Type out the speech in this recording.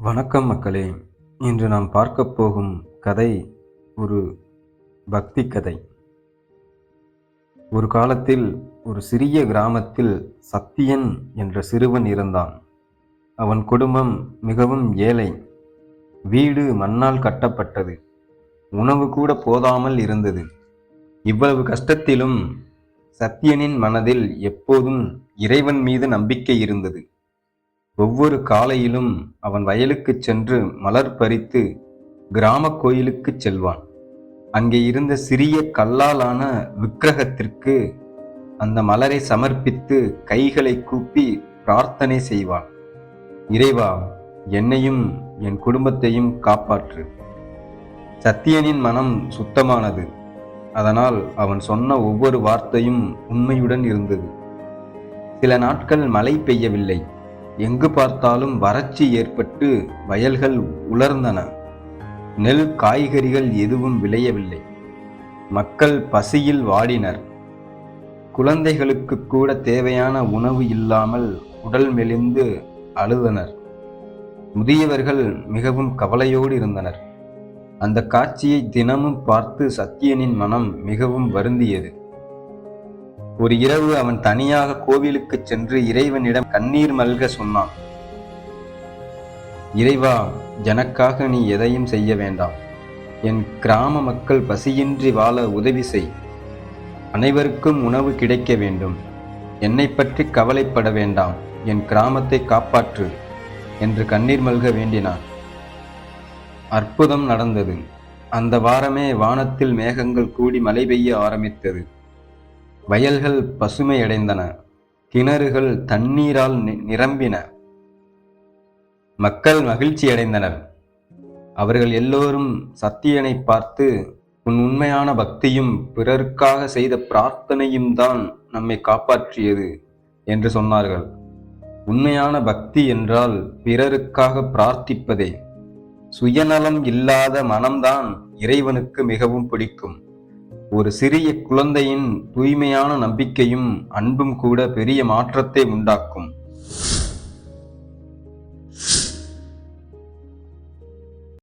வணக்கம் மக்களே. இன்று நாம் பார்க்க போகும் கதை ஒரு பக்தி கதை. ஒரு காலத்தில் ஒரு சிறிய கிராமத்தில் சத்தியன் என்ற சிறுவன் இருந்தான். அவன் குடும்பம் மிகவும் ஏழை. வீடு மண்ணால் கட்டப்பட்டது. உணவு கூட போதாமல் இருந்தது. இவ்வளவு கஷ்டத்திலும் சத்தியனின் மனதில் எப்போதும் இறைவன் மீது நம்பிக்கை இருந்தது. ஒவ்வொரு காலையிலும் அவன் வயலுக்குச் சென்று மலர் பறித்து கிராம கோயிலுக்குச் செல்வான். அங்கே இருந்த சிறிய கல்லாலான விக்கிரகத்திற்கு அந்த மலரை சமர்ப்பித்து கைகளை கூப்பி பிரார்த்தனை செய்வான். இறைவா என்னையும் என் குடும்பத்தையும் காப்பாற்று. சத்தியனின் மனம் சுத்தமானது. அதனால் அவன் சொன்ன ஒவ்வொரு வார்த்தையும் உண்மையுடன் இருந்தது. சில நாட்கள் மழை பெய்யவில்லை. எங்கு பார்த்தாலும் வறட்சி ஏற்பட்டு வயல்கள் உலர்ந்தன. நெல் காய்கறிகள் எதுவும் விளையவில்லை. மக்கள் பசியில் வாடினர். குழந்தைகளுக்கு கூட தேவையான உணவு இல்லாமல் உடல் மெலிந்து அழுதனர். முதியவர்கள் மிகவும் கவலையோடு இருந்தனர். அந்த காட்சியை தினமும் பார்த்து சத்தியனின் மனம் மிகவும் வருந்தியது. ஒரு இரவு அவன் தனியாக கோவிலுக்கு சென்று இறைவனிடம் கண்ணீர் மல்க சொன்னான். இறைவா எனக்காக நீ எதையும் செய்ய வேண்டாம். என் கிராம மக்கள் பசியின்றி வாழ உதவி செய். அனைவருக்கும் உணவு கிடைக்க வேண்டும். என்னை பற்றி கவலைப்பட வேண்டாம். என் கிராமத்தை காப்பாற்று என்று கண்ணீர் மல்க வேண்டினான். அற்புதம் நடந்தது. அந்த வாரமே வானத்தில் மேகங்கள் கூடி மழை பெய்ய ஆரம்பித்தது. வயல்கள் பசுமையடைந்தன கிணறுகள் தண்ணீரால் நி- நிரம்பின. மக்கள் மகிழ்ச்சியடைந்தனர். அவர்கள் எல்லோரும் சத்தியனை பார்த்து உன் உண்மையான பக்தியும் பிறருக்காக செய்த பிரார்த்தனையும் தான் நம்மை காப்பாற்றியது என்று சொன்னார்கள். உண்மையான பக்தி என்றால் பிறருக்காக பிரார்த்திப்பதே. சுயநலம் இல்லாத மனம்தான் இறைவனுக்கு மிகவும் பிடிக்கும். ஒரு சிறிய குழந்தையின் தூய்மையான நம்பிக்கையும் அன்பும் கூட பெரிய மாற்றத்தை உண்டாக்கும்.